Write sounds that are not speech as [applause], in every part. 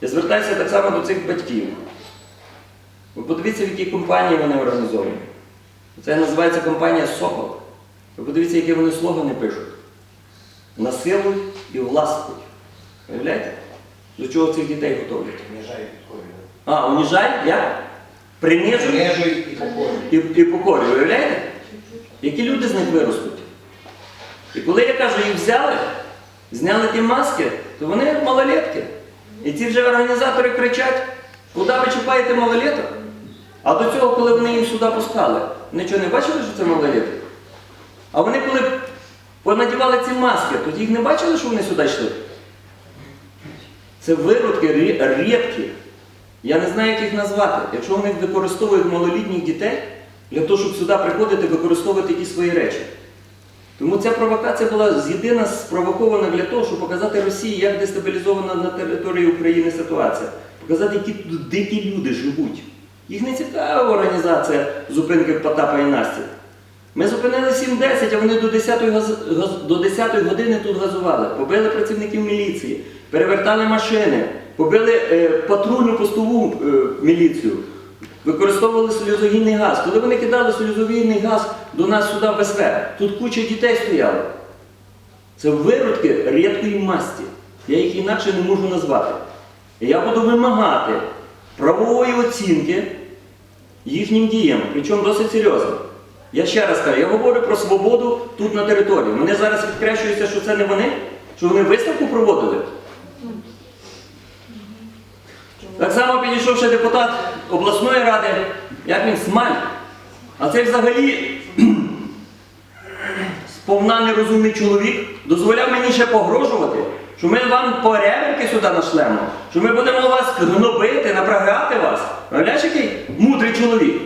Я звертаюся так само до цих батьків. Ви подивіться, в якій компанії вони організовані. Це називається компанія Сокол. Ви подивіться, які вони слогани пишуть. Насилуй і властвуй. Уявляєте? До чого цих дітей готовлять? Понижай і підкорюй. А, уніжай, як? Принижуй Принижуй і покорюй. і, і покорюй. Уявляєте? Які люди з них виростуть? І коли я кажу, їх взяли, зняли ті маски, то вони малолетки. І ці вже організатори кричать, куди ви чіпаєте малолеток? А до цього, коли вони їх сюди пускали, вони чого не бачили, що це малолетки? А вони коли понадівали ці маски, то їх не бачили, що вони сюди йшли? Це виродки рі- рідкі. Я не знаю, як їх назвати. Якщо вони використовують малолітніх дітей для того, щоб сюди приходити, використовувати якісь свої речі. Тому ця провокація була єдина спровокована для того, щоб показати Росії, як дестабілізована на території України ситуація. Показати, які тут дикі люди живуть. Їх не цікава організація зупинки Потапа і Насті. Ми зупинили 7-10, а вони до 10 газ... газ- до 10 години тут газували. Побили працівників міліції, перевертали машини, побили е, патрульну постову е, міліцію, використовували сльозогінний газ. Коли вони кидали сльозогінний газ до нас сюди в СВ, тут куча дітей стояла. Це виродки рідкої масті. Я їх інакше не можу назвати. Я буду вимагати правової оцінки їхнім діям, причому досить серйозно. Я ще раз кажу, я говорю про свободу тут на території. Мене зараз підкреслюється, що це не вони, що вони виставку проводили. Так само підійшов ще депутат обласної ради, як він смаль. А це взагалі [clears throat] сповна нерозумний чоловік дозволяв мені ще погрожувати, що ми вам порядки сюди нашлемо, що ми будемо вас гнобити, направляти вас. Виявляєш, який мудрий чоловік.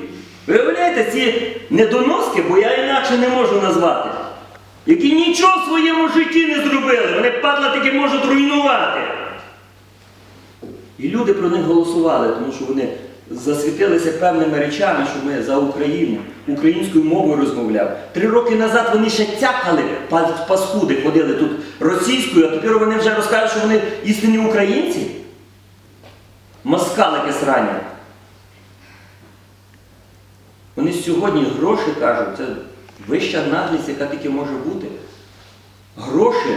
Ви уявляєте, ці недоноски, бо я інакше не можу назвати, які нічого в своєму житті не зробили, вони падла таки можуть руйнувати. І люди про них голосували, тому що вони засвітилися певними речами, що ми за Україну, українською мовою розмовляв. Три роки назад вони ще цякали, па- паскуди ходили тут російською, а тепер вони вже розкажуть, що вони істинні українці. Москалики срані. Вони сьогодні гроші кажуть, це вища наглість, яка тільки може бути. Гроші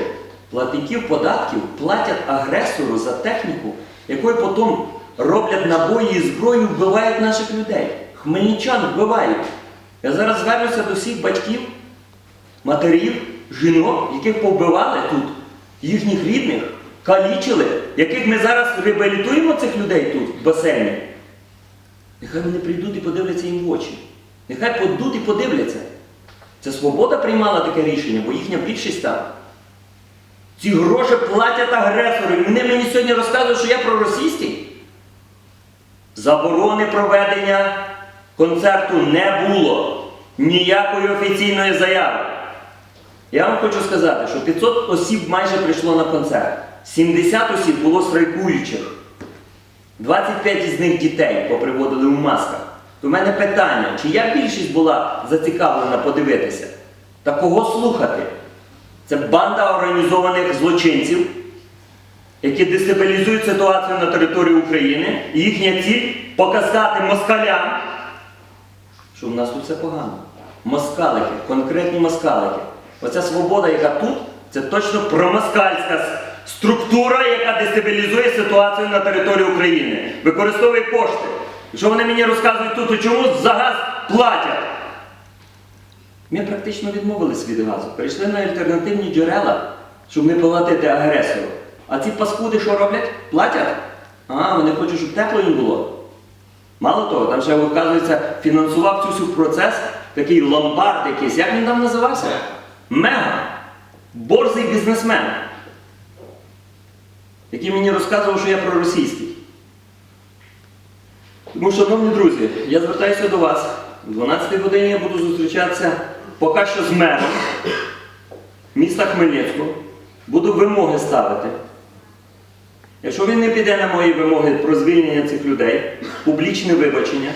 платників податків платять агресору за техніку, якою потім роблять набої і зброю, вбивають наших людей. Хмельничан вбивають. Я зараз звернуся до всіх батьків, матерів, жінок, яких повбивали тут, їхніх рідних, калічили, яких ми зараз реабілітуємо цих людей тут, в басейні. Нехай вони прийдуть і подивляться їм в очі. Нехай подуть і подивляться. Це свобода приймала таке рішення, бо їхня більшість там. Ці гроші платять агресори. І Вони мені сьогодні розказують, що я проросійський. Заборони проведення концерту не було. Ніякої офіційної заяви. Я вам хочу сказати, що 500 осіб майже прийшло на концерт. 70 осіб було страйкуючих. 25 із них дітей поприводили у масках. То в мене питання, чия більшість була зацікавлена подивитися? Та кого слухати? Це банда організованих злочинців, які дестабілізують ситуацію на території України. І їхня ціль показати москалям, що в нас тут все погано. Москалики, конкретні москалики. Оця свобода, яка тут, це точно промоскальська структура, яка дестабілізує ситуацію на території України. Використовує кошти. І що вони мені розказують тут, чому за газ платять? Ми практично відмовились від газу, перейшли на альтернативні джерела, щоб не платити агресору. А ці паскуди що роблять? Платять? А, вони хочуть, щоб тепло їм було. Мало того, там ще, оказується, фінансував цю всю процес такий ломбард якийсь. Як він там називався? Мега. Борзий бізнесмен. Який мені розказував, що я проросійський. Тому, шановні друзі, я звертаюся до вас. О 12 годині я буду зустрічатися поки що з мером міста Хмельницького. Буду вимоги ставити. Якщо він не піде на мої вимоги про звільнення цих людей, публічне вибачення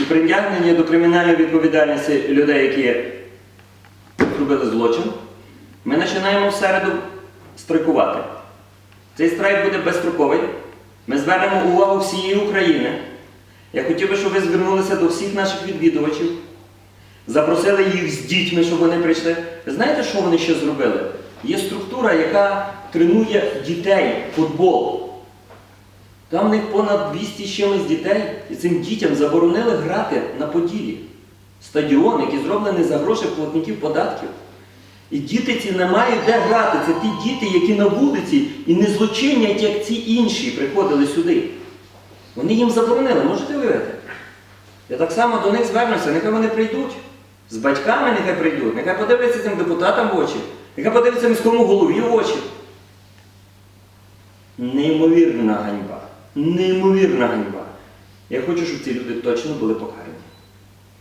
і притягнення до кримінальної відповідальності людей, які зробили злочин, ми починаємо в середу страйкувати. Цей страйк буде безстроковий. Ми звернемо увагу всієї України. Я хотів би, щоб ви звернулися до всіх наших відвідувачів, запросили їх з дітьми, щоб вони прийшли. Знаєте, що вони ще зробили? Є структура, яка тренує дітей футбол. Там в них понад 200 з чимось дітей, і цим дітям заборонили грати на Поділі. Стадіон, який зроблений за гроші платників податків. І діти ці не мають де грати. Це ті діти, які на вулиці і не злочинять, як ці інші приходили сюди. Вони їм заборонили, можете уявити? Я так само до них звернуся, нехай вони прийдуть. З батьками нехай прийдуть, нехай подивляться цим депутатам в очі, нехай подивляться міському голові в очі. Неймовірна ганьба. Неймовірна ганьба. Я хочу, щоб ці люди точно були покарані.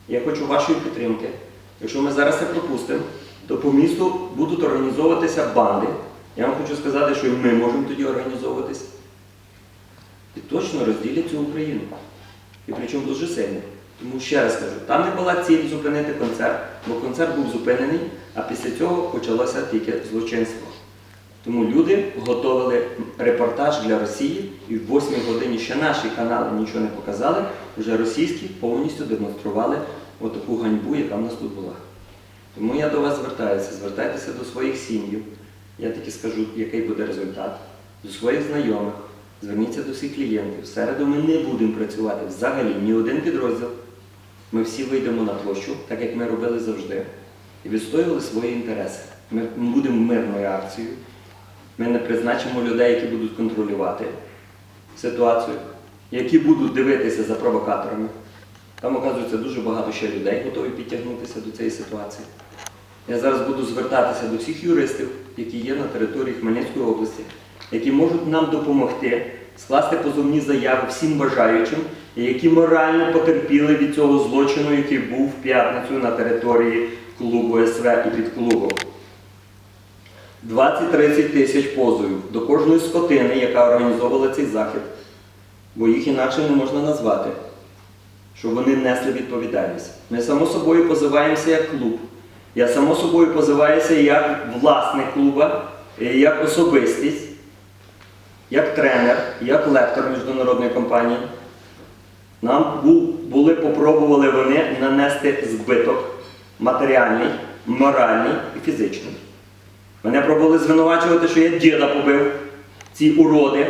Я хочу вашої підтримки. Якщо ми зараз це пропустимо, то по місту будуть організовуватися банди. Я вам хочу сказати, що і ми можемо тоді організовуватись. І точно розділять цю Україну. І причому дуже сильно. Тому ще раз кажу, там не була ціль зупинити концерт, бо концерт був зупинений, а після цього почалося тільки злочинство. Тому люди готували репортаж для Росії, і в 8 годині ще наші канали нічого не показали, вже російські повністю демонстрували отаку ганьбу, яка в нас тут була. Тому я до вас звертаюся, звертайтеся до своїх сім'їв. Я таки скажу, який буде результат, до своїх знайомих, зверніться до всіх клієнтів. В середу ми не будемо працювати взагалі ні один підрозділ. Ми всі вийдемо на площу, так як ми робили завжди, і відстоювали свої інтереси. Ми будемо мирною акцією. Ми не призначимо людей, які будуть контролювати ситуацію, які будуть дивитися за провокаторами. Там, оказується, дуже багато ще людей готові підтягнутися до цієї ситуації. Я зараз буду звертатися до всіх юристів, які є на території Хмельницької області, які можуть нам допомогти скласти позовні заяви всім бажаючим, і які морально потерпіли від цього злочину, який був в п'ятницю на території клубу СВ і під клубом. 20-30 тисяч позовів до кожної скотини, яка організовувала цей захід, бо їх інакше не можна назвати, щоб вони несли відповідальність. Ми само собою позиваємося як клуб. Я само собою позиваюся як власник клуба, е, як особистість, як тренер, як лектор міжнародної компанії. Нам бу- були, попробували вони нанести збиток матеріальний, моральний і фізичний. Мене пробували звинувачувати, що я діда побив, ці уроди.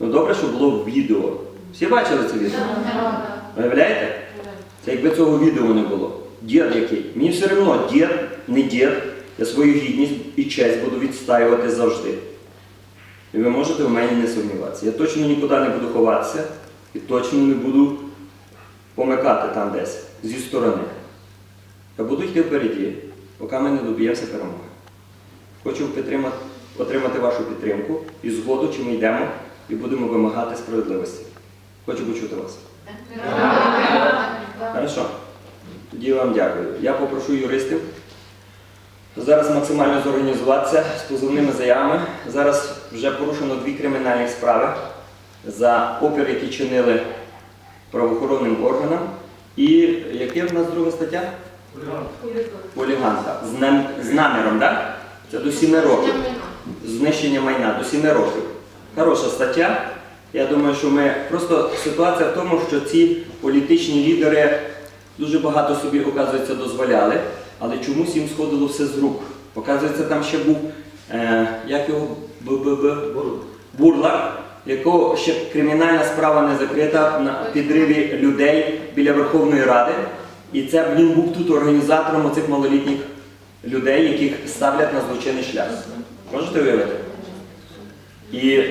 Ну добре, що було відео. Всі бачили це відео? Виявляєте? Це якби цього відео не було. Дід який. Мені все одно, дід, не дід, я свою гідність і честь буду відстаювати завжди. І ви можете в мені не сумніватися. Я точно нікуди не буду ховатися і точно не буду помикати там десь зі сторони. Я буду йти впереді, поки ми не доб'ємося перемоги. Хочу отримати вашу підтримку і згоду, чи ми йдемо і будемо вимагати справедливості. Хочу почути вас. Хорошо. Тоді вам дякую. Я попрошу юристів зараз максимально зорганізуватися з позовними заявами. Зараз вже порушено дві кримінальні справи за опір, які чинили правоохоронним органам. І яка в нас друга стаття? Хуліганка. З, нам- з наміром, так? Це до 7 років. Знищення майна до 7 років. Хороша стаття. Я думаю, що ми просто ситуація в тому, що ці політичні лідери дуже багато собі, оказується, дозволяли, але чомусь їм сходило все з рук. Оказується, там ще був, е, як його? Бурлак, якого ще кримінальна справа не закрита на підриві людей біля Верховної Ради. І це він був тут організатором оцих малолітніх людей, яких ставлять на злочинний шлях. Можете уявити? І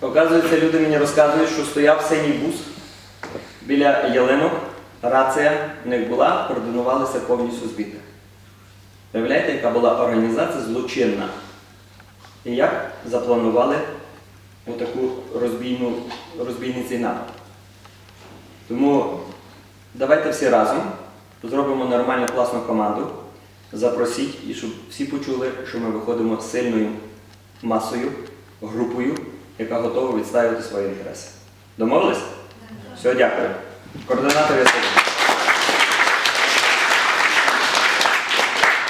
оказується, люди мені розказують, що стояв синій бус біля ялинок, рація в них була, координувалися повністю збіти. Уявляєте, яка була організація злочинна? І як запланували отаку розбійну, розбійницький напад. Тому давайте всі разом зробимо нормальну класну команду, запросіть і щоб всі почули, що ми виходимо сильною масою, групою, яка готова відставити свої інтереси. Домовились? Все, дякую. Координатор я